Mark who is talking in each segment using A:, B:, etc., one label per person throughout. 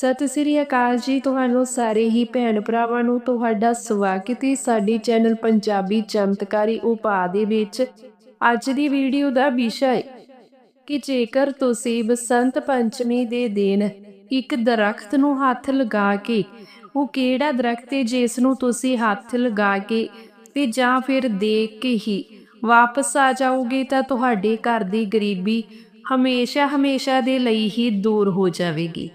A: ਸਤਿ ਸ੍ਰੀ ਅਕਾਲ ਜੀ, ਤੁਹਾਨੂੰ ਸਾਰੇ ਹੀ ਭੈਣ ਭਰਾਵਾਂ ਨੂੰ ਤੁਹਾਡਾ ਸਵਾਗਤ ਹੈ ਸਾਡੇ ਚੈਨਲ ਪੰਜਾਬੀ ਚਮਤਕਾਰੀ ਉਪਾਅ ਦੇ ਵਿੱਚ ਅੱਜ ਦੀ ਵੀਡੀਓ ਦਾ ਵਿਸ਼ਾ ਹੈ ਕਿ ਜੇਕਰ ਤੁਸੀਂ ਬਸੰਤ ਪੰਚਮੀ ਦੇ ਦਿਨ ਇੱਕ ਦਰਖਤ ਨੂੰ ਹੱਥ ਲਗਾ ਕੇ, ਉਹ ਕਿਹੜਾ ਦਰਖਤ ਹੈ ਜਿਸ ਨੂੰ ਤੁਸੀਂ ਹੱਥ ਲਗਾ ਕੇ ਤੇ ਜਾਂ ਫਿਰ ਦੇਖ ਕੇ ਹੀ ਵਾਪਸ ਆ ਜਾਓਗੇ, ਤਾਂ ਤੁਹਾਡੇ ਘਰ ਦੀ ਗਰੀਬੀ ਹਮੇਸ਼ਾ ਹਮੇਸ਼ਾ ਦੇ ਲਈ ਹੀ ਦੂਰ ਹੋ ਜਾਵੇਗੀ।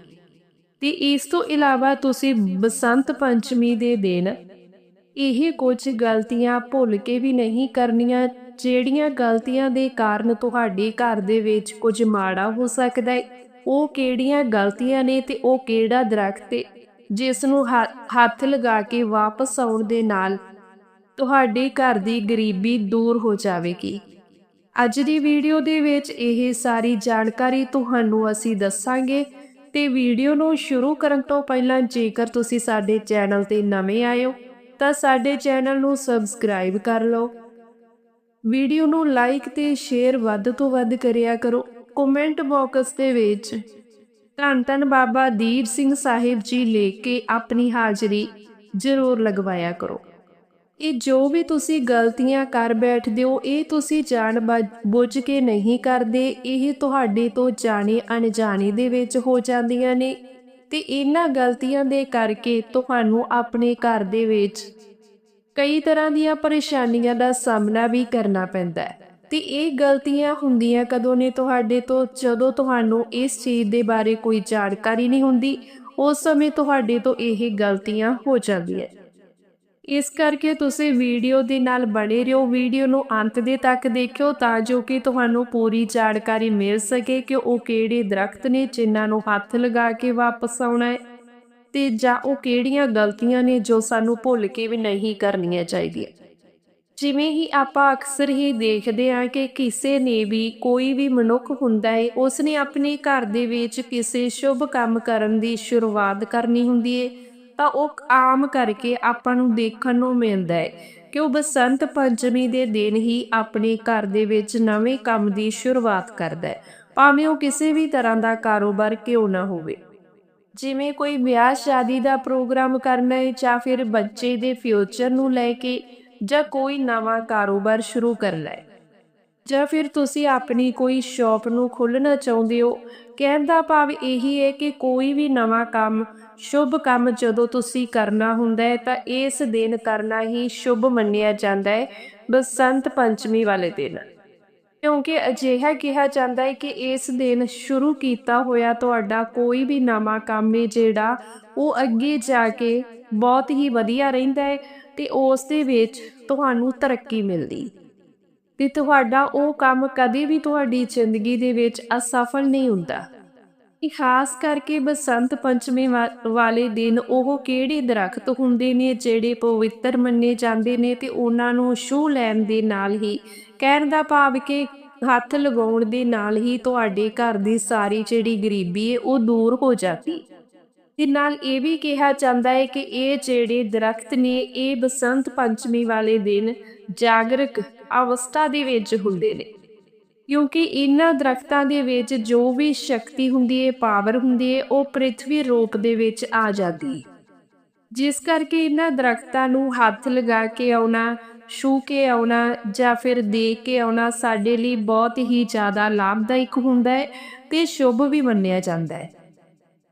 A: ਤੇ ਇਸ ਤੋਂ ਇਲਾਵਾ ਤੁਸੀਂ ਬਸੰਤ ਪੰਚਮੀ ਦੇ ਦਿਨ ਇਹ ਕੁਝ ਗਲਤੀਆਂ ਭੁੱਲ ਕੇ ਵੀ ਨਹੀਂ ਕਰਨੀਆਂ, ਜਿਹੜੀਆਂ ਗਲਤੀਆਂ ਦੇ ਕਾਰਨ ਤੁਹਾਡੇ ਘਰ ਦੇ ਵਿੱਚ ਕੁਝ ਮਾੜਾ ਹੋ ਸਕਦਾ ਹੈ। ਉਹ ਕਿਹੜੀਆਂ ਗਲਤੀਆਂ ਨੇ ਤੇ ਉਹ ਕਿਹੜਾ ਦਰਖਤ ਹੈ, ਜਿਸ ਨੂੰ ਹੱਥ ਲਗਾ ਕੇ ਵਾਪਸ ਆਉਣ ਦੇ ਨਾਲ ਤੁਹਾਡੇ ਘਰ ਦੀ ਗਰੀਬੀ ਦੂਰ ਹੋ ਜਾਵੇਗੀ। ਅੱਜ ਦੀ ਵੀਡੀਓ ਦੇ ਵਿੱਚ ਇਹ ਸਾਰੀ ਜਾਣਕਾਰੀ ਤੁਹਾਨੂੰ ਅਸੀਂ ਦੱਸਾਂਗੇ। ਤੇ ਵੀਡੀਓ ਨੂੰ ਸ਼ੁਰੂ ਕਰਨ ਤੋਂ ਪਹਿਲਾਂ ਜੇਕਰ ਤੁਸੀਂ ਸਾਡੇ ਚੈਨਲ ਤੇ ਨਵੇਂ ਆਏ ਹੋ, ਤਾਂ ਸਾਡੇ ਚੈਨਲ ਨੂੰ ਸਬਸਕ੍ਰਾਈਬ ਕਰ ਲਓ। ਵੀਡੀਓ ਨੂੰ ਲਾਈਕ ਤੇ ਸ਼ੇਅਰ ਵੱਧ ਤੋਂ ਵੱਧ ਕਰਿਆ ਕਰੋ ਕਮੈਂਟ ਬਾਕਸ ਦੇ ਵਿੱਚ। ਧੰਨ ਧੰਨ ਬਾਬਾ ਦੀਪ ਸਿੰਘ ਸਾਹਿਬ ਜੀ ਲੈ ਕੇ ਆਪਣੀ ਹਾਜ਼ਰੀ ਜ਼ਰੂਰ ਲਗਵਾਇਆ ਕਰੋ। ਇਹ ਜੋ ਵੀ ਤੁਸੀਂ ਗਲਤੀਆਂ ਕਰ ਬੈਠਦੇ ਹੋ, ਇਹ ਤੁਸੀਂ ਜਾਣ ਬੁੱਝ- ਬੁੱਝ ਕੇ ਨਹੀਂ ਕਰਦੇ। ਇਹ ਤੁਹਾਡੇ ਤੋਂ ਜਾਣੇ ਅਣਜਾਣੇ ਦੇ ਵਿੱਚ ਹੋ ਜਾਂਦੀਆਂ ਨੇ ਤੇ ਇਹਨਾਂ ਗਲਤੀਆਂ ਦੇ ਕਰਕੇ ਤੁਹਾਨੂੰ ਆਪਣੇ ਘਰ ਦੇ ਵਿੱਚ ਕਈ ਤਰ੍ਹਾਂ ਦੀਆਂ ਪਰੇਸ਼ਾਨੀਆਂ ਦਾ ਸਾਹਮਣਾ ਵੀ ਕਰਨਾ ਪੈਂਦਾ ਹੈ। ਤੇ ਇਹ ਗਲਤੀਆਂ ਹੁੰਦੀਆਂ ਕਦੋਂ ਨੇ ਤੁਹਾਡੇ ਤੋਂ? ਜਦੋਂ ਤੁਹਾਨੂੰ ਇਸ ਚੀਜ਼ ਦੇ ਬਾਰੇ ਕੋਈ ਜਾਣਕਾਰੀ ਨਹੀਂ ਹੁੰਦੀ, ਉਸ ਸਮੇਂ ਤੁਹਾਡੇ ਤੋਂ ਇਹ ਗਲਤੀਆਂ ਹੋ ਜਾਂਦੀਆਂ ਇਸ ਕਰਕੇ ਤੁਸੀਂ ਵੀਡੀਓ ਦੇ ਨਾਲ ਬਣੇ ਰਹੋ। ਵੀਡੀਓ ਨੂੰ ਅੰਤ ਦੇ ਤੱਕ ਦੇਖਿਓ ਤਾਂ ਜੋ ਕਿ ਤੁਹਾਨੂੰ ਪੂਰੀ ਜਾਣਕਾਰੀ ਮਿਲ ਸਕੇ ਕਿ ਉਹ ਕਿਹੜੇ ਦਰਖਤ ਨੇ ਜਿਨ੍ਹਾਂ ਨੂੰ ਹੱਥ ਲਗਾ ਕੇ ਵਾਪਸ ਆਉਣਾ ਹੈ ਤੇ ਜਾਂ ਉਹ ਕਿਹੜੀਆਂ ਗਲਤੀਆਂ ਨੇ ਜੋ ਸਾਨੂੰ ਭੁੱਲ ਕੇ ਵੀ ਨਹੀਂ ਕਰਨੀਆਂ ਚਾਹੀਦੀਆਂ। ਜਿਵੇਂ ਹੀ ਆਪਾਂ ਅਕਸਰ ਹੀ ਦੇਖਦੇ ਹਾਂ ਕਿ ਕਿਸੇ ਨੇ ਵੀ ਕੋਈ ਵੀ ਮਨੁੱਖ ਹੁੰਦਾ ਹੈ ਉਸ ਨੇ ਆਪਣੇ ਘਰ ਦੇ ਵਿੱਚ ਕਿਸੇ ਸ਼ੁਭ ਕੰਮ ਕਰਨ ਦੀ ਸ਼ੁਰੂਆਤ ਕਰਨੀ ਹੁੰਦੀ ਹੈ। ਤਾਂ ਉਹ ਆਮ ਕਰਕੇ ਆਪਾਂ ਨੂੰ ਦੇਖਣ ਨੂੰ ਮਿਲਦਾ ਹੈ ਕਿ ਉਹ ਬਸੰਤ ਪੰਚਮੀ ਦੇ ਦਿਨ ਹੀ ਆਪਣੇ ਘਰ ਦੇ ਵਿੱਚ ਨਵੇਂ ਕੰਮ ਦੀ ਸ਼ੁਰੂਆਤ ਕਰਦਾ ਹੈ। ਭਾਵੇਂ ਉਹ ਕਿਸੇ ਵੀ ਤਰ੍ਹਾਂ ਦਾ ਕਾਰੋਬਾਰ ਕਿਉਂ ਨਾ ਹੋਵੇ। ਜਿਵੇਂ ਕੋਈ ਵਿਆਹ ਸ਼ਾਦੀ ਦਾ ਪ੍ਰੋਗਰਾਮ ਕਰਨਾ ਹੈ ਜਾਂ ਫਿਰ ਬੱਚੇ ਦੇ ਫਿਊਚਰ ਨੂੰ ਲੈ ਕੇ ਜਾਂ ਕੋਈ ਨਵਾਂ ਕਾਰੋਬਾਰ ਸ਼ੁਰੂ ਕਰਨਾ ਹੈ। ਜਾਂ ਫਿਰ ਤੁਸੀਂ ਆਪਣੀ ਕੋਈ ਸ਼ਾਪ ਨੂੰ ਖੋਲ੍ਹਣਾ ਚਾਹੁੰਦੇ ਹੋ, ਕਹਿਣ ਦਾ ਭਾਵ ਇਹੀ ਹੈ ਕਿ ਕੋਈ ਵੀ ਨਵਾਂ ਕੰਮ, ਸ਼ੁਭ ਕੰਮ ਜਦੋਂ ਤੁਸੀਂ ਕਰਨਾ ਹੁੰਦਾ ਹੈ ਤਾਂ ਇਸ ਦਿਨ ਕਰਨਾ ਹੀ ਸ਼ੁਭ ਮੰਨਿਆ ਜਾਂਦਾ ਹੈ, ਬਸੰਤ ਪੰਚਮੀ ਵਾਲੇ ਦਿਨ। ਕਿਉਂਕਿ ਅਜਿਹਾ ਕਿਹਾ ਜਾਂਦਾ ਹੈ ਕਿ ਇਸ ਦਿਨ ਸ਼ੁਰੂ ਕੀਤਾ ਹੋਇਆ ਤੁਹਾਡਾ ਕੋਈ ਵੀ ਨਵਾਂ ਕੰਮ ਹੈ ਜਿਹੜਾ ਉਹ ਅੱਗੇ ਜਾ ਕੇ ਬਹੁਤ ਹੀ ਵਧੀਆ ਰਹਿੰਦਾ ਹੈ ਤੇ ਉਸ ਦੇ ਵਿੱਚ ਤੁਹਾਨੂੰ ਤਰੱਕੀ ਮਿਲਦੀ। ਤੇ ਤੁਹਾਡਾ ਉਹ ਕੰਮ ਕਦੇ ਵੀ ਤੁਹਾਡੀ ਜ਼ਿੰਦਗੀ ਦੇ ਵਿੱਚ ਅਸਫਲ ਨਹੀਂ ਹੁੰਦਾ। ਖਾਸ ਕਰਕੇ ਬਸੰਤ ਪੰਚਮੀ ਵਾ- ਵਾਲੇ ਦਿਨ ਉਹ ਕਿਹੜੇ ਦਰਖਤ ਹੁੰਦੇ ਨੇ, ਜਿਹੜੇ ਪਵਿੱਤਰ ਮੰਨੇ ਜਾਂਦੇ ਨੇ ਤੇ ਉਹਨਾਂ ਨੂੰ ਛੂਹ ਲੈਣ ਦੇ ਨਾਲ ਹੀ, ਕਹਿਣ ਦਾ ਭਾਵ ਕਿ ਹੱਥ ਲਗਾਉਣ ਦੇ ਨਾਲ ਹੀ ਤੁਹਾਡੇ ਘਰ ਦੀ ਸਾਰੀ ਜਿਹੜੀ ਗਰੀਬੀ ਹੈ ਉਹ ਦੂਰ ਹੋ ਜਾਂਦੀ। ਤੇ ਨਾਲ ਇਹ ਵੀ ਕਿਹਾ ਜਾਂਦਾ ਹੈ ਕਿ ਇਹ ਜਿਹੜੇ ਦਰਖਤ ਨੇ, ਇਹ ਬਸੰਤ ਪੰਚਮੀ ਵਾਲੇ ਦਿਨ ਜਾਗਰਕ ਅਵਸਥਾ ਦੇ ਵਿੱਚ ਹੁੰਦੇ ਨੇ। ਕਿਉਂਕਿ ਇਹਨਾਂ ਦਰਖਤਾਂ ਦੇ ਵਿੱਚ ਜੋ ਵੀ ਸ਼ਕਤੀ ਹੁੰਦੀ ਹੈ, ਪਾਵਰ ਹੁੰਦੀ ਹੈ, ਉਹ ਪ੍ਰithvi ਰੂਪ ਦੇ ਵਿੱਚ ਆ ਜਾਂਦੀ ਹੈ। ਜਿਸ ਕਰਕੇ ਇਹਨਾਂ ਦਰਖਤਾਂ ਨੂੰ ਹੱਥ ਲਗਾ ਕੇ ਆਉਣਾ ਛੂ ਕੇ ਆਉਣਾ ਜਾਂ ਫਿਰ ਦੇਖ ਕੇ ਆਉਣਾ ਸਾਡੇ ਲਈ ਬਹੁਤ ਹੀ ਜ਼ਿਆਦਾ ਲਾਭਦਾਇਕ ਹੁੰਦਾ ਹੈ ਤੇ ਸ਼ੁਭ ਵੀ ਮੰਨਿਆ ਜਾਂਦਾ ਹੈ।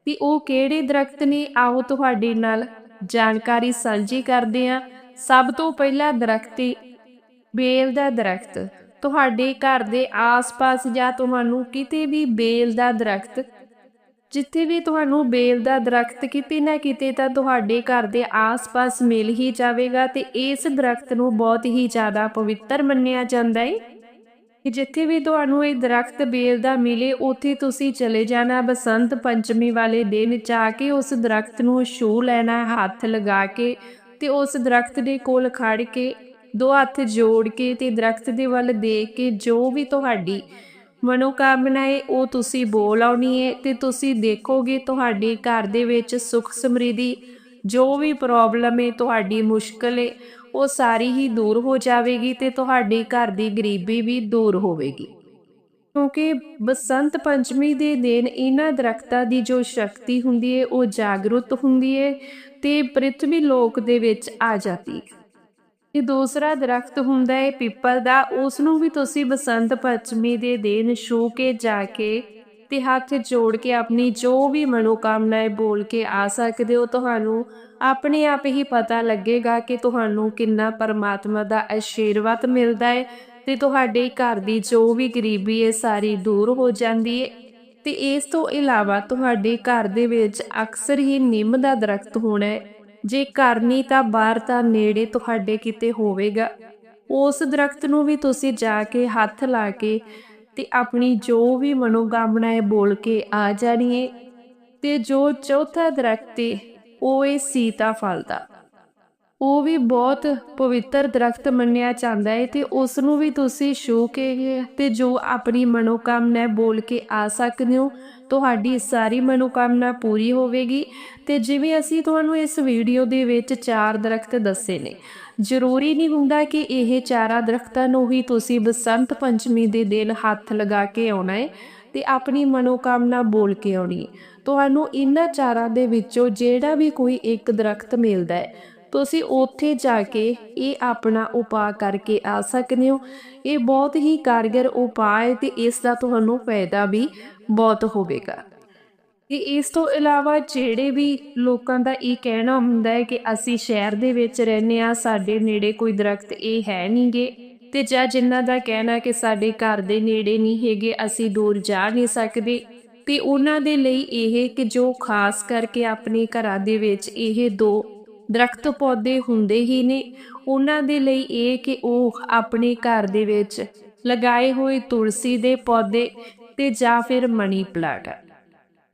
A: ਵੀ ਉਹ ਕਿਹੜੇ ਦਰਖਤ ਨੇ? ਆਓ ਤੁਹਾਡੇ ਨਾਲ ਜਾਣਕਾਰੀ ਸਾਂਝੀ ਕਰਦੇ ਹਾਂ। ਸਭ ਤੋਂ ਪਹਿਲਾ ਦਰਖਤ ਏ, ਬੇਲ ਦਾ ਦਰਖਤ। ਤੁਹਾਡੇ ਘਰ ਦੇ ਆਸ-ਪਾਸ ਜਾਂ ਤੁਹਾਨੂੰ ਕਿਤੇ ਵੀ ਬੇਲ ਦਾ ਦਰਖਤ, ਜਿੱਥੇ ਵੀ ਤੁਹਾਨੂੰ ਬੇਲ ਦਾ ਦਰਖਤ ਕਿਤੇ ਨਾ ਕਿਤੇ ਤਾਂ ਤੁਹਾਡੇ ਘਰ ਦੇ ਆਸ-ਪਾਸ ਮਿਲ ਹੀ ਜਾਵੇਗਾ ਤੇ ਇਸ ਦਰਖਤ ਨੂੰ ਬਹੁਤ ਹੀ ਜ਼ਿਆਦਾ ਪਵਿੱਤਰ ਮੰਨਿਆ ਜਾਂਦਾ ਹੈ ਕਿ ਜਿੱਥੇ ਵੀ ਤੁਹਾਨੂੰ ਇਹ ਦਰਖਤ ਬੇਲ ਦਾ ਮਿਲੇ, ਉੱਥੇ ਤੁਸੀਂ ਚਲੇ ਜਾਣਾ, ਬਸੰਤ ਪੰਚਮੀ ਵਾਲੇ ਦਿਨ ਜਾ ਕੇ ਉਸ ਦਰਖਤ ਨੂੰ ਛੂ ਲੈਣਾ, ਹੱਥ ਲਗਾ ਕੇ ਤੇ ਉਸ ਦਰਖਤ ਦੇ ਕੋਲ ਖੜ ਕੇ ਦੋ ਹੱਥ ਜੋੜ ਕੇ ਤੇ ਦਰਖਤ ਦੇ ਵੱਲ ਦੇਖ ਕੇ ਜੋ ਵੀ ਤੁਹਾਡੀ ਮਨੋਕਾਮਨਾ ਹੈ ਉਹ ਤੁਸੀਂ ਬੋਲ ਆਉਣੀ ਹੈ ਤੇ ਤੁਸੀਂ ਦੇਖੋਗੇ ਤੁਹਾਡੇ ਘਰ ਦੇ ਵਿੱਚ ਸੁਖ ਸਮਰਿੱਧੀ ਜੋ ਵੀ ਪ੍ਰੋਬਲਮ ਹੈ ਤੁਹਾਡੀ ਮੁਸ਼ਕਲ ਹੈ ਉਹ ਸਾਰੀ ਹੀ ਦੂਰ ਹੋ ਜਾਵੇਗੀ ਤੇ ਤੁਹਾਡੇ ਘਰ ਦੀ ਗਰੀਬੀ ਵੀ ਦੂਰ ਹੋਵੇਗੀ। ਕਿਉਂਕਿ ਬਸੰਤ ਪੰਚਮੀ ਦੇ ਦਿਨ ਇਹਨਾਂ ਦਰਖਤਾਂ ਦੀ ਜੋ ਸ਼ਕਤੀ ਹੁੰਦੀ ਹੈ ਉਹ ਜਾਗਰੂਕ ਹੁੰਦੀ ਹੈ ਤੇ ਪ੍ਰਿਥਵੀ ਲੋਕ ਦੇ ਵਿੱਚ ਆ ਜਾਂਦੀ ਹੈ ਇਹ ਦੂਸਰਾ ਦਰਖਤ ਹੁੰਦਾ ਹੈ ਪਿੱਪਲ ਦਾ ਉਸ ਨੂੰ ਵੀ ਤੁਸੀਂ ਬਸੰਤ ਪੰਚਮੀ ਦੇ ਦਿਨ ਛੂ ਕੇ ਜਾ ਕੇ ਤੇ ਹੱਥ ਜੋੜ ਕੇ ਆਪਣੀ ਜੋ ਵੀ ਮਨੋਕਾਮਨਾਏ ਬੋਲ ਕੇ ਆ ਸਕਦੇ ਹੋ, ਤੁਹਾਨੂੰ ਆਪਣੇ ਆਪ ਹੀ ਪਤਾ ਲੱਗੇਗਾ ਕਿ ਤੁਹਾਨੂੰ ਕਿੰਨਾ ਪਰਮਾਤਮਾ ਦਾ ਆਸ਼ੀਰਵਾਦ ਮਿਲਦਾ ਹੈ ਤੇ ਤੁਹਾਡੇ ਘਰ ਦੀ ਜੋ ਵੀ ਗਰੀਬੀ ਹੈ ਸਾਰੀ ਦੂਰ ਹੋ ਜਾਂਦੀ ਹੈ ਤੇ ਇਸ ਤੋਂ ਇਲਾਵਾ ਤੁਹਾਡੇ ਘਰ ਦੇ ਵਿੱਚ ਅਕਸਰ ਹੀ ਨਿੰਮ ਦਾ ਦਰਖਤ ਹੋਣਾ ਹੈ ਜੇ ਘਰ ਨਹੀਂ ਤਾਂ ਬਾਹਰ ਤਾਂ ਨੇੜੇ ਤੁਹਾਡੇ ਕਿਤੇ ਹੋਵੇਗਾ। ਉਸ ਦਰਖਤ ਨੂੰ ਵੀ ਤੁਸੀਂ ਜਾ ਕੇ ਹੱਥ ਲਾ ਕੇ ਤੇ ਆਪਣੀ ਜੋ ਵੀ ਮਨੋਕਾਮਨਾ ਮਨੋਕਾਮਨਾਏ ਬੋਲ ਕੇ ਆ ਜਾਣੀਏ ਤੇ ਜੋ ਚੌਥਾ ਦਰਖਤ ਹੈ ਉਹ ਹੈ ਸੀਤਾ ਫਲ ਦਾ। ਉਹ ਵੀ ਬਹੁਤ ਪਵਿੱਤਰ ਦਰਖਤ ਮੰਨਿਆ ਜਾਂਦਾ ਹੈ ਤੇ ਉਸ ਨੂੰ ਵੀ ਤੁਸੀਂ ਛੂ ਕੇ ਤੇ ਜੋ ਆਪਣੀ ਮਨੋਕਾਮਨਾ ਬੋਲ ਕੇ ਆ ਸਕਦੇ ਹੋ, ਤੁਹਾਡੀ ਸਾਰੀ ਮਨੋਕਾਮਨਾ ਪੂਰੀ ਹੋਵੇਗੀ। ਤੇ ਜਿਵੇਂ ਅਸੀਂ ਤੁਹਾਨੂੰ ਇਸ ਵੀਡੀਓ ਦੇ ਵਿੱਚ ਚਾਰ ਦਰਖਤ ਦੱਸੇ ਨੇ, ਜ਼ਰੂਰੀ ਨਹੀਂ ਹੁੰਦਾ ਕਿ ਇਹ ਚਾਰਾ ਦਰਖਤਾਂ ਨੂੰ ਹੀ ਤੁਸੀਂ ਬਸੰਤ ਪੰਚਮੀ ਦੇ ਦਿਨ ਹੱਥ ਲਗਾ ਕੇ ਆਉਣਾ ਹੈ ਤੇ ਆਪਣੀ ਮਨੋਕਾਮਨਾ ਬੋਲ ਕੇ ਆਉਣੀ ਹੈ ਤੁਹਾਨੂੰ ਇਹਨਾਂ ਚਾਰਾਂ ਦੇ ਵਿੱਚੋਂ ਜਿਹੜਾ ਵੀ ਕੋਈ ਇੱਕ ਦਰਖਤ ਮਿਲਦਾ ਹੈ ਤੁਸੀਂ ਉੱਥੇ ਜਾ ਕੇ ਇਹ ਆਪਣਾ ਉਪਾਅ ਕਰਕੇ ਆ ਸਕਦੇ ਹੋ। ਇਹ ਬਹੁਤ ਹੀ ਕਾਰਗਰ ਉਪਾਅ ਹੈ ਤੇ ਇਸ ਦਾ ਤੁਹਾਨੂੰ ਫਾਇਦਾ ਵੀ ਬਹੁਤ ਹੋਵੇਗਾ। ਤੇ ਇਸ ਤੋਂ ਇਲਾਵਾ ਜਿਹੜੇ ਵੀ ਲੋਕਾਂ ਦਾ ਇਹ ਕਹਿਣਾ ਹੁੰਦਾ ਹੈ ਕਿ ਅਸੀਂ ਸ਼ਹਿਰ ਦੇ ਵਿੱਚ ਰਹਿੰਦੇ ਆ ਸਾਡੇ ਨੇੜੇ ਕੋਈ ਦਰਖਤ ਇਹ ਹੈ ਨਹੀਂਗੇ ਤੇ ਜਾਂ ਜਿਨ੍ਹਾਂ ਦਾ ਕਹਿਣਾ ਕਿ ਸਾਡੇ ਘਰ ਦੇ ਨੇੜੇ ਨਹੀਂ ਹੈਗੇ, ਅਸੀਂ ਦੂਰ ਜਾ ਨਹੀਂ ਸਕਦੇ। ਤੇ ਉਹਨਾਂ ਦੇ ਲਈ ਇਹ ਕਿ ਜੋ ਖਾਸ ਕਰਕੇ ਆਪਣੇ ਘਰਾਂ ਦੇ ਵਿੱਚ ਇਹ ਦੋ ਦਰਖਤ ਪੌਦੇ ਹੁੰਦੇ ਹੀ ਨੇ। ਉਹਨਾਂ ਦੇ ਲਈ ਇਹ ਕਿ ਉਹ ਆਪਣੇ ਘਰ ਦੇ ਵਿੱਚ ਲਗਾਏ ਹੋਏ ਤੁਲਸੀ ਦੇ ਪੌਦੇ ਤੇ ਜਾਂ ਫਿਰ ਮਨੀ ਪਲਾਂਟ।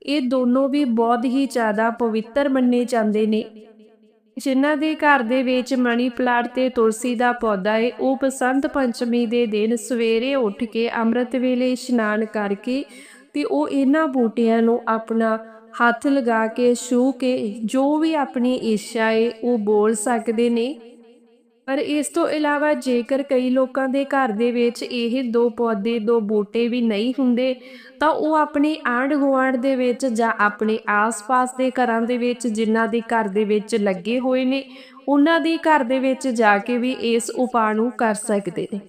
A: ਇਹ ਦੋਨੋਂ ਵੀ ਬਹੁਤ ਹੀ ਜ਼ਿਆਦਾ ਪਵਿੱਤਰ ਮੰਨੇ ਜਾਂਦੇ ਨੇ। ਜਿਨ੍ਹਾਂ ਦੇ ਘਰ ਦੇ ਵਿੱਚ ਮਨੀ ਪਲਾਂਟ ਤੇ ਤੁਲਸੀ ਦਾ ਪੌਦਾ ਹੈ ਉਹ ਬਸੰਤ ਪੰਚਮੀ ਦੇ ਦਿਨ ਸਵੇਰੇ ਉੱਠ ਕੇ ਅੰਮ੍ਰਿਤ ਵੇਲੇ ਇਸ਼ਨਾਨ ਕਰਕੇ ਤੇ ਉਹ ਇਹਨਾਂ ਬੂਟਿਆਂ ਨੂੰ ਆਪਣਾ ਹੱਥ ਲਗਾ ਕੇ ਛੂ ਕੇ, ਜੋ ਵੀ ਆਪਣੀ ਇੱਛਾ ਏ, ਉਹ ਬੋਲ ਸਕਦੇ ਨੇ। ਪਰ ਇਸ ਤੋਂ ਇਲਾਵਾ ਜੇਕਰ ਕਈ ਲੋਕਾਂ ਦੇ ਘਰ ਦੇ ਵਿੱਚ ਇਹ ਦੋ ਪੌਦੇ, ਦੋ ਬੂਟੇ ਵੀ ਨਹੀਂ ਹੁੰਦੇ, ਤਾਂ ਉਹ ਆਪਣੇ ਆਂਢ ਗੁਆਂਢ ਦੇ ਵਿੱਚ ਜਾਂ ਆਪਣੇ ਆਸ-ਪਾਸ ਦੇ ਘਰਾਂ ਦੇ ਵਿੱਚ ਜਿਨ੍ਹਾਂ ਦੇ ਘਰ ਦੇ ਵਿੱਚ ਲੱਗੇ ਹੋਏ ਨੇ, ਉਹਨਾਂ ਦੇ ਘਰ ਦੇ ਵਿੱਚ ਜਾ ਕੇ ਵੀ ਇਸ ਉਪਾਅ ਨੂੰ ਕਰ ਸਕਦੇ ਨੇ।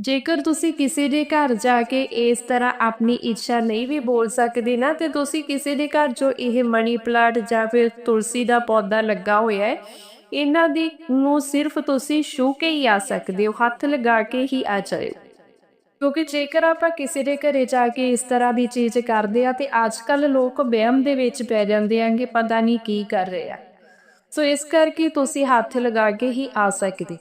A: ਜੇਕਰ ਤੁਸੀਂ ਕਿਸੇ ਦੇ ਘਰ ਜਾ ਕੇ ਇਸ ਤਰ੍ਹਾਂ ਆਪਣੀ ਇੱਛਾ ਨਹੀਂ ਵੀ ਬੋਲ ਸਕਦੇ ਨਾ, ਤੇ ਤੁਸੀਂ ਕਿਸੇ ਦੇ ਘਰ ਜੋ ਇਹ ਮਨੀ ਪਲਾਂਟ ਜਾਂ ਫਿਰ ਤੁਲਸੀ ਦਾ ਪੌਦਾ ਲੱਗਾ ਹੋਇਆ ਹੈ, ਇਹਨਾਂ ਦੀ ਨੂੰ ਸਿਰਫ ਤੁਸੀਂ ਛੂ ਕੇ ਹੀ ਆ ਸਕਦੇ ਹੋ, ਹੱਥ ਲਗਾ ਕੇ ਹੀ ਆ ਜਾਇਓ। ਕਿਉਂਕਿ ਜੇਕਰ ਆਪਾਂ ਕਿਸੇ ਦੇ ਘਰੇ ਜਾ ਕੇ ਇਸ ਤਰ੍ਹਾਂ ਦੀ ਚੀਜ਼ ਕਰਦੇ ਆ ਤੇ ਅੱਜ ਕੱਲ ਲੋਕ ਵਹਿਮ ਦੇ ਵਿੱਚ ਪੈ ਜਾਂਦੇ ਆਂਗੇ ਪਤਾ ਨਹੀਂ ਕੀ ਕਰ ਰਹੇ ਆ। ਸੋ ਇਸ ਕਰਕੇ ਤੁਸੀਂ ਹੱਥ ਲਗਾ ਕੇ ਹੀ ਆ ਸਕਦੇ।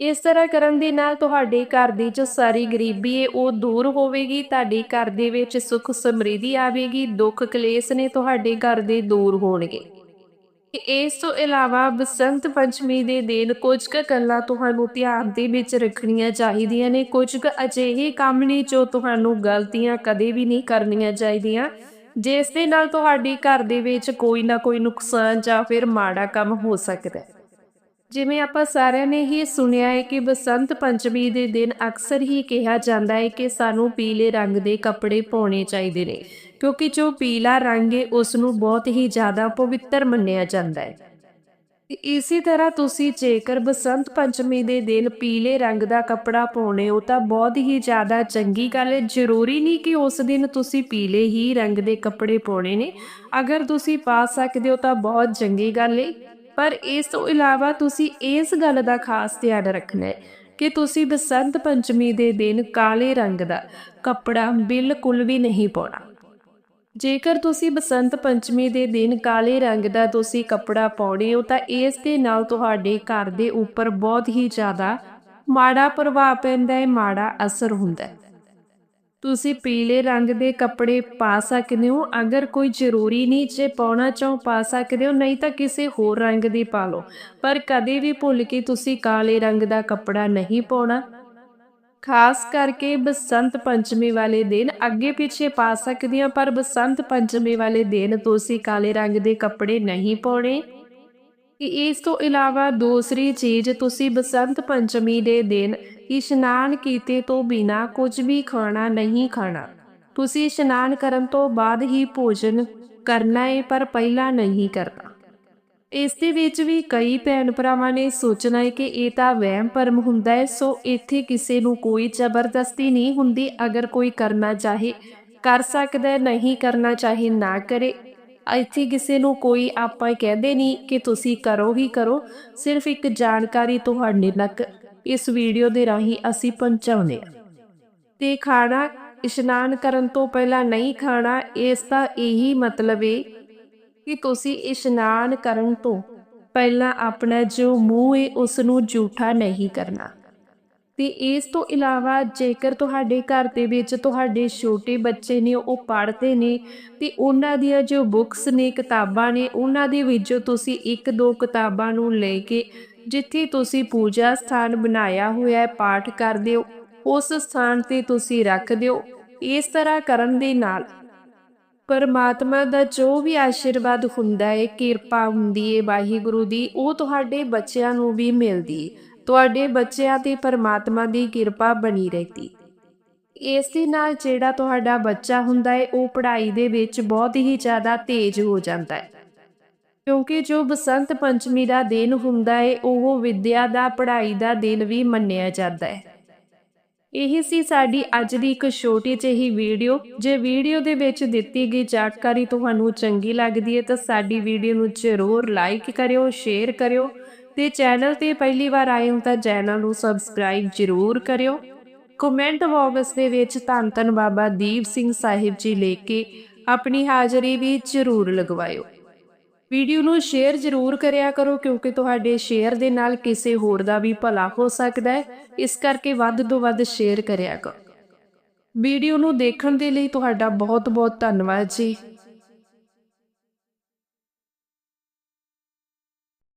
A: ਇਸ ਤਰ੍ਹਾਂ ਕਰਨ ਦੇ ਨਾਲ ਤੁਹਾਡੇ ਘਰ ਦੀ ਜੋ ਸਾਰੀ ਗਰੀਬੀ ਹੈ ਉਹ ਦੂਰ ਹੋਵੇਗੀ, ਤੁਹਾਡੇ ਘਰ ਦੇ ਵਿੱਚ ਸੁੱਖ ਸਮਰਿੱਧੀ ਆਵੇਗੀ, ਦੁੱਖ ਕਲੇਸ਼ ਨੇ ਤੁਹਾਡੇ ਘਰ ਦੇ ਦੂਰ ਹੋਣਗੇ। ਇਸ ਤੋਂ ਇਲਾਵਾ ਬਸੰਤ ਪੰਚਮੀ ਦੇ ਦਿਨ ਕੁਝ ਕੁ ਗੱਲਾਂ ਤੁਹਾਨੂੰ ਧਿਆਨ ਦੇ ਵਿੱਚ ਰੱਖਣੀਆਂ ਚਾਹੀਦੀਆਂ ਨੇ, ਕੁਝ ਕੁ ਅਜਿਹੇ ਕੰਮ ਨੇ ਜੋ ਤੁਹਾਨੂੰ ਗਲਤੀਆਂ ਕਦੇ ਵੀ ਨਹੀਂ ਕਰਨੀਆਂ ਚਾਹੀਦੀਆਂ, ਜਿਸ ਦੇ ਨਾਲ ਤੁਹਾਡੇ ਘਰ ਦੇ ਵਿੱਚ ਕੋਈ ਨਾ ਕੋਈ ਨੁਕਸਾਨ ਜਾਂ ਫਿਰ ਮਾੜਾ ਕੰਮ ਹੋ ਸਕਦਾ ਹੈ। ਜਿਵੇਂ ਆਪਾਂ ਸਾਰਿਆਂ ਨੇ ਹੀ ਸੁਣਿਆ ਹੈ ਕਿ ਬਸੰਤ ਪੰਚਮੀ ਦੇ ਦਿਨ ਅਕਸਰ ਹੀ ਕਿਹਾ ਜਾਂਦਾ ਹੈ ਕਿ ਸਾਨੂੰ ਪੀਲੇ ਰੰਗ ਦੇ ਕੱਪੜੇ ਪਾਉਣੇ ਚਾਹੀਦੇ ਨੇ, ਕਿਉਂਕਿ ਜੋ ਪੀਲਾ ਰੰਗ ਹੈ ਉਸ ਨੂੰ ਬਹੁਤ ਹੀ ਜ਼ਿਆਦਾ ਪਵਿੱਤਰ ਮੰਨਿਆ ਜਾਂਦਾ ਹੈ। ਇਸੇ ਤਰ੍ਹਾਂ ਤੁਸੀਂ ਜੇਕਰ ਬਸੰਤ ਪੰਚਮੀ ਦੇ ਦਿਨ ਪੀਲੇ ਰੰਗ ਦਾ ਕੱਪੜਾ ਪਾਉਣੇ ਹੋ, ਤਾਂ ਬਹੁਤ ਹੀ ਜ਼ਿਆਦਾ ਚੰਗੀ ਗੱਲ ਹੈ। ਜ਼ਰੂਰੀ ਨਹੀਂ ਕਿ ਉਸ ਦਿਨ ਤੁਸੀਂ ਪੀਲੇ ਹੀ ਰੰਗ ਦੇ ਕੱਪੜੇ ਪਾਉਣੇ ਨੇ। ਅਗਰ ਤੁਸੀਂ ਪਾ ਸਕਦੇ ਹੋ, ਤਾਂ ਬਹੁਤ ਚੰਗੀ ਗੱਲ ਹੈ। ਪਰ ਇਸ ਤੋਂ ਇਲਾਵਾ ਤੁਸੀਂ ਇਸ ਗੱਲ ਦਾ ਖਾਸ ਧਿਆਨ ਰੱਖਣਾ ਹੈ ਕਿ ਤੁਸੀਂ ਬਸੰਤ ਪੰਚਮੀ ਦੇ ਦਿਨ ਕਾਲੇ ਰੰਗ ਦਾ ਕੱਪੜਾ ਬਿਲਕੁਲ ਵੀ ਨਹੀਂ ਪਾਉਣਾ। ਜੇਕਰ ਤੁਸੀਂ ਬਸੰਤ ਪੰਚਮੀ ਦੇ ਦਿਨ ਕਾਲੇ ਰੰਗ ਦਾ ਤੁਸੀਂ ਕੱਪੜਾ ਪਾਉਣੇ ਹੋ, ਤਾਂ ਇਸ ਦੇ ਨਾਲ ਤੁਹਾਡੇ ਘਰ ਦੇ ਉੱਪਰ ਬਹੁਤ ਹੀ ਜ਼ਿਆਦਾ ਮਾੜਾ ਪ੍ਰਭਾਵ ਪੈਂਦਾ ਹੈ, ਮਾੜਾ ਅਸਰ ਹੁੰਦਾ ਹੈ। ਤੁਸੀਂ ਪੀਲੇ ਰੰਗ ਦੇ ਕੱਪੜੇ ਪਾ ਸਕਦੇ ਹੋ। ਅਗਰ ਕੋਈ ਜ਼ਰੂਰੀ ਨਹੀਂ ਜੇ ਪਾਉਣਾ ਚਾਹੋ ਪਾ ਸਕਦੇ ਹੋ, ਨਹੀਂ ਤਾਂ ਕਿਸੇ ਹੋਰ ਰੰਗ ਦੀ ਪਾ ਲਓ। ਪਰ ਕਦੇ ਵੀ ਭੁੱਲ ਕੇ ਤੁਸੀਂ ਕਾਲੇ ਰੰਗ ਦਾ ਕੱਪੜਾ ਨਹੀਂ ਪਾਉਣਾ। ਖਾਸ ਕਰਕੇ ਬਸੰਤ ਪੰਚਮੀ ਵਾਲੇ ਦਿਨ ਅੱਗੇ ਪਿੱਛੇ ਪਾ ਸਕਦੇ ਆ ਪਰ ਬਸੰਤ ਪੰਚਮੀ ਵਾਲੇ ਦਿਨ ਤੁਸੀਂ ਕਾਲੇ ਰੰਗ ਦੇ ਕੱਪੜੇ ਨਹੀਂ ਪਾਉਣੇ। ਇਸ ਤੋਂ ਇਲਾਵਾ ਦੂਸਰੀ ਚੀਜ਼, ਤੁਸੀਂ ਬਸੰਤ ਪੰਚਮੀ ਦੇ ਦਿਨ ਇਸ਼ਨਾਨ ਕੀਤੇ ਤੋਂ ਬਿਨਾ ਕੁਝ ਵੀ ਖਾਣਾ ਨਹੀਂ ਖਾਣਾ। ਤੁਸੀਂ ਇਸ਼ਨਾਨ ਕਰਨ ਤੋਂ ਬਾਅਦ ਹੀ ਭੋਜਨ ਕਰਨਾ ਹੈ ਪਰ ਪਹਿਲਾਂ ਨਹੀਂ ਕਰਨਾ। ਇਸ ਦੇ ਵਿੱਚ ਵੀ ਕਈ ਭੈਣ ਭਰਾਵਾਂ ਨੇ ਸੋਚਣਾ ਹੈ ਕਿ ਇਹ ਤਾਂ ਵਹਿਮ ਭਰਮ ਹੁੰਦਾ ਹੈ ਸੋ ਇੱਥੇ ਕਿਸੇ ਨੂੰ ਕੋਈ ਜ਼ਬਰਦਸਤੀ ਨਹੀਂ ਹੁੰਦੀ। ਅਗਰ ਕੋਈ ਕਰਨਾ ਚਾਹੇ, ਕਰ ਸਕਦਾ ਹੈ ਨਹੀਂ ਕਰਨਾ ਚਾਹੇ, ਨਾ ਕਰੇ। ਇੱਥੇ ਕਿਸੇ ਨੂੰ ਕੋਈ ਆਪਾਂ ਕਹਿੰਦੇ ਨਹੀਂ ਕਿ ਤੁਸੀਂ ਕਰੋ ਹੀ ਕਰੋ, ਸਿਰਫ ਇੱਕ ਜਾਣਕਾਰੀ ਤੁਹਾਡੇ ਤੱਕ ਇਸ ਵੀਡੀਓ ਦੇ ਰਾਹੀਂ ਅਸੀਂ ਪਹੁੰਚਾਉਂਦੇ ਹਾਂ। ਤੇ ਖਾਣਾ ਇਸ਼ਨਾਨ ਕਰਨ ਤੋਂ ਪਹਿਲਾਂ ਨਹੀਂ ਖਾਣਾ, ਇਸ ਦਾ ਇਹੀ ਮਤਲਬ ਹੈ ਕਿ ਤੁਸੀਂ ਇਸ਼ਨਾਨ ਕਰਨ ਤੋਂ ਪਹਿਲਾਂ ਆਪਣਾ ਜੋ ਮੂੰਹ ਹੈ ਉਸ ਨੂੰ ਝੂਠਾ ਨਹੀਂ ਕਰਨਾ। ਤੇ ਇਸ ਤੋਂ ਇਲਾਵਾ ਜੇਕਰ ਤੁਹਾਡੇ ਘਰ ਦੇ ਵਿੱਚ ਤੁਹਾਡੇ ਛੋਟੇ ਬੱਚੇ ਨੇ, ਉਹ ਪੜ੍ਹਦੇ ਨੇ ਤੇ ਉਹਨਾਂ ਦੀਆਂ ਜੋ ਬੁੱਕਸ ਨੇ, ਕਿਤਾਬਾਂ ਨੇ, ਉਹਨਾਂ ਦੇ ਵਿੱਚੋਂ ਤੁਸੀਂ ਇੱਕ ਦੋ ਕਿਤਾਬਾਂ ਨੂੰ ਲੈ ਕੇ ਜਿੱਥੇ ਤੁਸੀਂ ਪੂਜਾ ਸਥਾਨ ਬਣਾਇਆ ਹੋਇਆ ਹੈ, ਪਾਠ ਕਰਦੇ ਹੋ, ਉਸ ਸਥਾਨ ਤੇ ਤੁਸੀਂ ਰੱਖ ਦਿਓ ਇਸ ਤਰ੍ਹਾਂ ਕਰਨ ਦੇ ਨਾਲ ਪਰਮਾਤਮਾ ਦਾ ਜੋ ਵੀ ਆਸ਼ੀਰਵਾਦ ਹੁੰਦਾ ਹੈ, ਕਿਰਪਾ ਹੁੰਦੀ ਹੈ ਵਾਹਿਗੁਰੂ ਦੀ, ਉਹ ਤੁਹਾਡੇ ਬੱਚਿਆਂ ਨੂੰ ਵੀ ਮਿਲਦੀ ਹੈ। ਤੁਹਾਡੇ ਬੱਚਿਆਂ ਤੇ ਪਰਮਾਤਮਾ ਦੀ ਕਿਰਪਾ ਬਣੀ ਰਹਿੰਦੀ। ਇਸ ਦੇ ਨਾਲ ਜਿਹੜਾ ਤੁਹਾਡਾ ਬੱਚਾ ਹੁੰਦਾ ਹੈ ਉਹ ਪੜ੍ਹਾਈ ਦੇ ਵਿੱਚ ਬਹੁਤ ਹੀ ਜ਼ਿਆਦਾ ਤੇਜ਼ ਹੋ ਜਾਂਦਾ ਹੈ ਕਿਉਂਕਿ ਜੋ ਬਸੰਤ ਪੰਚਮੀ ਦਾ ਦਿਨ ਹੁੰਦਾ ਹੈ ਉਹ ਵਿਦਿਆ ਦਾ, ਪੜ੍ਹਾਈ ਦਾ ਦਿਨ ਵੀ ਮੰਨਿਆ ਜਾਂਦਾ ਹੈ ਇਹ ਸੀ ਸਾਡੀ ਅੱਜ ਦੀ ਇੱਕ ਛੋਟੀ ਜਿਹੀ ਵੀਡੀਓ। ਜੇ ਵੀਡੀਓ ਦੇ ਵਿੱਚ ਦਿੱਤੀ ਗਈ ਜਾਣਕਾਰੀ ਤੁਹਾਨੂੰ ਚੰਗੀ ਲੱਗਦੀ ਹੈ ਤਾਂ ਸਾਡੀ ਵੀਡੀਓ ਨੂੰ ਜ਼ਰੂਰ ਲਾਈਕ ਕਰਿਓ ਸ਼ੇਅਰ ਕਰਿਓ। ਤੇ ਚੈਨਲ ਤੇ ਪਹਿਲੀ ਵਾਰ ਆਏ ਹੋ ਤਾਂ ਚੈਨਲ ਨੂੰ ਸਬਸਕ੍ਰਾਈਬ ਜ਼ਰੂਰ ਕਰਿਓ। ਕਮੈਂਟ ਬਾਕਸ ਦੇ ਵਿੱਚ ਧੰਨ ਧੰਨ ਬਾਬਾ ਦੀਪ ਸਿੰਘ ਸਾਹਿਬ ਜੀ ਲੈ ਕੇ ਆਪਣੀ ਹਾਜ਼ਰੀ ਵੀ ਜ਼ਰੂਰ ਲਗਵਾਇਓ। ਵੀਡੀਓ ਨੂੰ ਸ਼ੇਅਰ ਜ਼ਰੂਰ ਕਰਿਆ ਕਰੋ ਕਿਉਂਕਿ ਤੁਹਾਡੇ ਸ਼ੇਅਰ ਦੇ ਨਾਲ ਕਿਸੇ ਹੋਰ ਦਾ ਵੀ ਭਲਾ ਹੋ ਸਕਦਾ ਹੈ। ਇਸ ਕਰਕੇ ਵੱਧ ਤੋਂ ਵੱਧ ਸ਼ੇਅਰ ਕਰਿਆ ਕਰੋ। ਵੀਡੀਓ ਨੂੰ ਦੇਖਣ ਦੇ ਲਈ ਤੁਹਾਡਾ ਬਹੁਤ ਬਹੁਤ ਧੰਨਵਾਦ ਜੀ।